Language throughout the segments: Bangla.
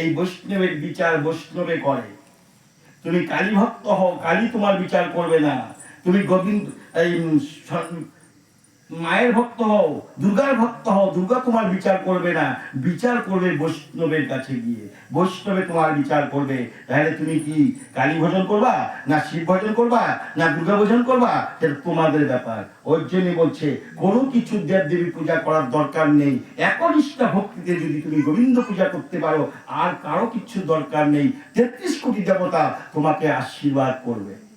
এই বৈষ্ণবের বিচার বৈষ্ণবে করে। তুমি কালী ভক্ত হও, কালী তোমার বিচার করবে না। তুমি গোবিন্দ, এই মায়ের ভক্ত হও, দুর্গার ভক্ত হও, দুর্গা তোমার বিচার করবে না। বিচার করবে বৈষ্ণবের কাছে গিয়ে। বৈষ্ণবে তোমার বিচার করবে। তাহলে তুমি কি কালী ভজন করবা, না শিব ভজন করবা, না দুর্গা ভজন করবা? সেটা তোমাদের ব্যাপার। ওই জন্য বলছে, কোনো কিছু দেব দেবী পূজা করার দরকার নেই। একনিষ্ঠা ভক্তিতে যদি তুমি গোবিন্দ পূজা করতে পারো, আর কারও কিছু দরকার নেই। তেত্রিশ কোটি দেবতা তোমাকে আশীর্বাদ করবে।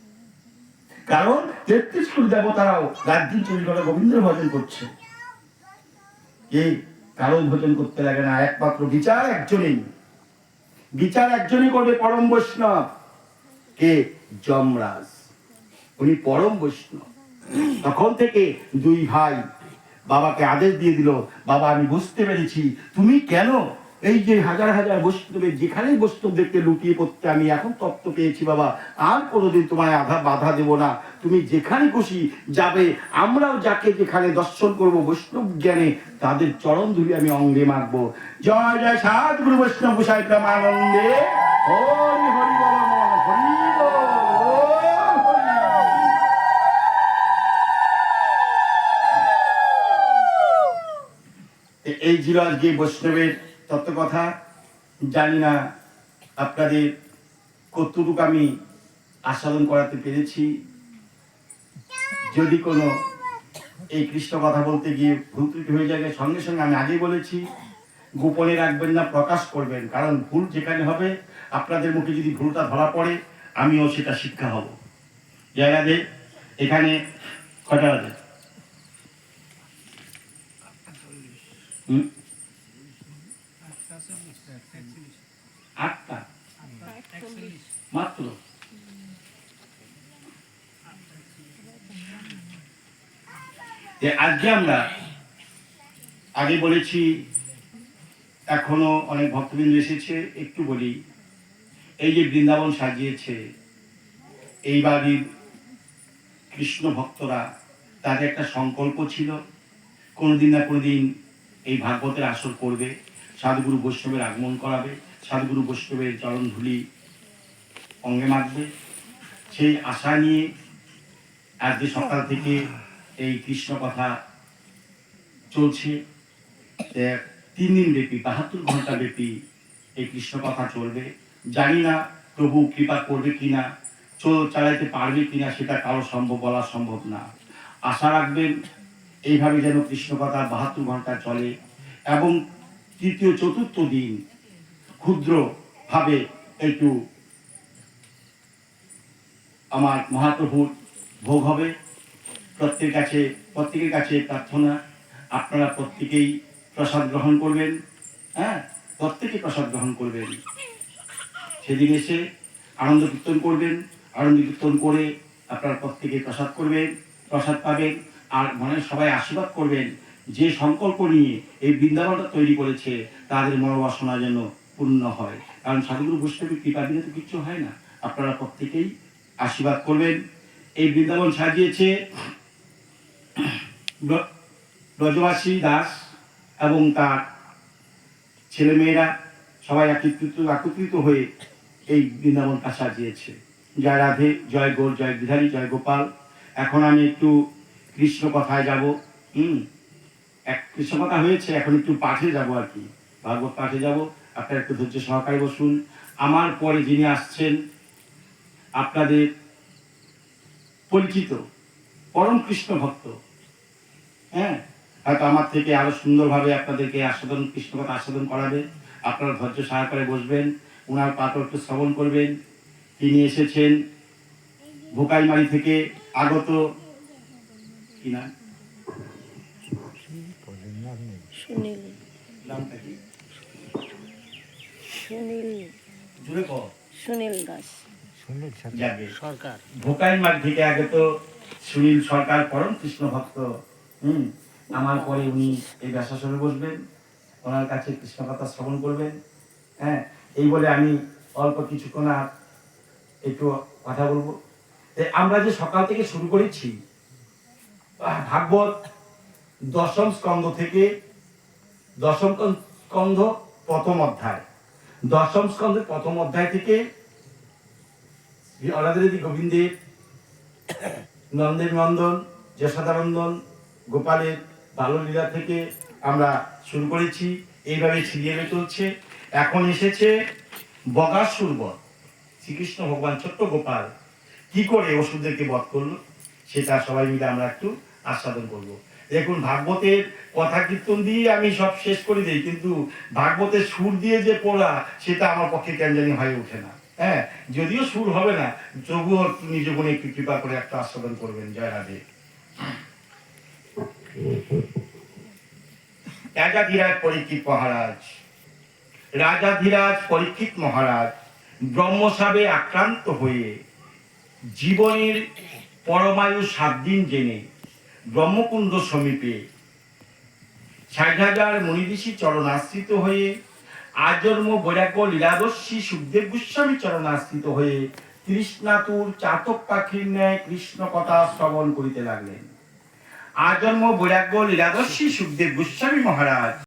কারণ তেত্রিশ কোটি দেবতারাও দিন চব্বিশ ঘণ্টা গোবিন্দের ভজন করছে। কে কারও ভজন করতে লাগে না, একমাত্র বিচার একজনই। বিচার একজনই করবে পরম বৈষ্ণব। কে? যমরাজ। উনি পরম বৈষ্ণব। তখন থেকে দুই ভাই বাবাকে আদেশ দিয়ে দিল, বাবা, আমি বুঝতে পেরেছি। তুমি কেন এই যে হাজার হাজার বৈষ্ণবের যেখানেই বৈষ্ণব দেখতে লুকিয়ে পড়তে, আমি এখন তত্ত্ব পেয়েছি বাবা। আর কোনোদিন তোমায় আধা বাধা দেব না। তুমি যেখানে খুশি যাবে। আমরাও যাকে যেখানে দর্শন করব বৈষ্ণব জ্ঞানে, তাদের চরণ ধুলি আমি অঙ্গে মাখবো। জয় জয় সাত গুরু বৈষ্ণব গোসাই প্রেমানন্দে। এই ছিল আজকে বৈষ্ণবের তত্ত্ব কথা জানি না আপনাদের কতটুকু আমি আস্বাদন করাতে পেরেছি। যদি কোনো এই কৃষ্ণ কথা বলতে গিয়ে ভুল ত্রুটি হয়ে যায়, সঙ্গে সঙ্গে আমি আগেই বলেছি, গোপনে রাখবেন না, প্রকাশ করবেন। কারণ ভুল যেখানে হবে, আপনাদের মুখে যদি ভুলটা ধরা পড়ে, আমিও সেটা শিক্ষা হব। জায়গাতে এখানে কটা বাজে? হুম? আটটা। মাত্র। আজকে আমরা আগে বলেছি, এখনও অনেক ভক্তবৃন্দ এসেছে, একটু বলি, এই যে বৃন্দাবন সাজিয়েছে, এই বাড়ির কৃষ্ণ ভক্তরা, তাদের একটা সংকল্প ছিল, কোনোদিন না কোনোদিন এই ভাগবতের আসর করবে। সাধুগুরু বৈষ্ণবের আগমন করাবে, সাধুগুরু বৈষ্ণবের চরণ ধুলি অঙ্গে মাখবে। সেই আশা নিয়ে আজকে সকাল থেকে এই কৃষ্ণ কথা চলছে তিন দিন ব্যাপী, বাহাত্তর ঘণ্টা ব্যাপী এই কৃষ্ণ কথা চলবে। জানি না প্রভু কৃপা করবে কিনা চল চালাইতে পারবে কিনা, সেটা কারও সম্ভব, বলা সম্ভব না। আশা রাখবেন, এইভাবে যেন কৃষ্ণ কথা বাহাত্তর ঘণ্টা চলে এবং তৃতীয় চতুর্থ দিন ক্ষুদ্র ভাবে একটু আমার মহাপ্রভুর ভোগ হবে। প্রত্যেকের কাছে প্রত্যেকের কাছে প্রার্থনা। আপনারা প্রত্যেকেই প্রসাদ গ্রহণ করবেন হ্যাঁ? প্রত্যেকে প্রসাদ গ্রহণ করবেন। সেদিন এসে আনন্দ কীর্তন করবেন। আনন্দ কীর্তন করে আপনারা প্রত্যেকে প্রসাদ করবেন, প্রসাদ পাবেন। আর মনে সবাই আশীর্বাদ করবেন। যে সংকল্প নিয়ে এই বৃন্দাবনটা তৈরি করেছে, তাদের মনোবাসনা যেন পূর্ণ হয়। কারণ সাধুগুরু বৈষ্ণবের কৃপা দিলে তো কিচ্ছু হয় না। আপনারা প্রত্যেকেই আশীর্বাদ করবেন। এই বৃন্দাবন সাজিয়েছে ব্র- ব্রজবাসী দাস এবং তার ছেলেমেয়েরা সবাই একত্রিত একত্রিত হয়ে এই বৃন্দাবনটা সাজিয়েছে। জয় রাধে, জয় গৌর, জয় বিধারী, জয় গোপাল। এখন আমি একটু কৃষ্ণ কথায় যাব। হুম? এক কৃষ্ণ কথা হয়েছে, এখন একটু পাঠে যাব আর কি। ভাগবত পাঠে যাব। আপনারা একটু ধৈর্য সহকারে বসুন। আমার পরে যিনি আসছেন, আপনাদের পরিচিত পরম কৃষ্ণ ভক্ত হ্যাঁ? হয়তো আমার থেকে আরও সুন্দরভাবে আপনাদেরকে আস্বাদন কৃষ্ণ কথা আস্বাদন করাবে। আপনারা ধৈর্য সহকারে বসবেন। ওনার পাঠও একটু শ্রবণ করবেন। তিনি এসেছেন ভোকাইমারি থেকে আগত, কি নাম সুনীল নামটা কি? সুনীল। জুড়ে কর সুনীল দাস। যাবে সরকার। ভোকাইমারি থেকে আগত সুনীল সরকার পরম কৃষ্ণ ভক্ত। হুম? আমার পরে উনি এই ব্যাসাসনে বসবেন ওনার কাছে কৃষ্ণ কথা শ্রবণ করবেন। হ্যাঁ? এই বলে আমি অল্প কিছুক্ষণ আর একটু কথা বলব। আমরা যে সকাল থেকে শুরু করেছি ভাগবত দশম স্কন্ধ থেকে দশম স্কন্ধ প্রথম অধ্যায়। দশম স্কন্ধের প্রথম অধ্যায় থেকে অনাদিরেদি গোবিন্দের নন্দের নন্দন, যশোদানন্দন, গোপালের বাললীলা থেকে আমরা শুরু করেছি। এইভাবে সিরিয়ালে চলছে। এখন এসেছে বগাসুর বধ শ্রীকৃষ্ণ ভগবান ছোট্ট গোপাল। কি করে ওষুধদেরকে বধ করল? সেটা সবাই মিলে আমরা একটু আস্বাদন করব। দেখুন, ভাগবতের কথা কীর্তন দিয়ে আমি সব শেষ করে দিই, কিন্তু ভাগবতের সুর দিয়ে যে পড়া, সেটা আমার পক্ষে কেন জানি হয়ে ওঠে না। হ্যাঁ যদিও সুর হবে না, তবুও নিজ গুণে একটু কৃপা করে একটা আস্বাদন করবেন, জয় রাধে। রাজাধিরাজ পরীক্ষিত মহারাজ, রাজাধিরাজ পরীক্ষিত মহারাজ, ব্রহ্মসাবে আক্রান্ত হয়ে জীবনের পরমায়ু সাত দিন জেনে ব্রহ্মকুণ্ড সমীপে। ষাট হাজার মণিদেশী চরণাশ্রিত হয়ে, আজন্ম বৈরাগ্য লীলাদর্শী সুখদেব গোস্বামী চরণাশ্রিত হয়ে তৃষ্ণাতুর চাতক পাখির ন্যায় কৃষ্ণ কথা শ্রবণ করিতে লাগলেন। আজন্ম বৈরাগ্য লীলাদর্শী সুখদেব গোস্বামী মহারাজ।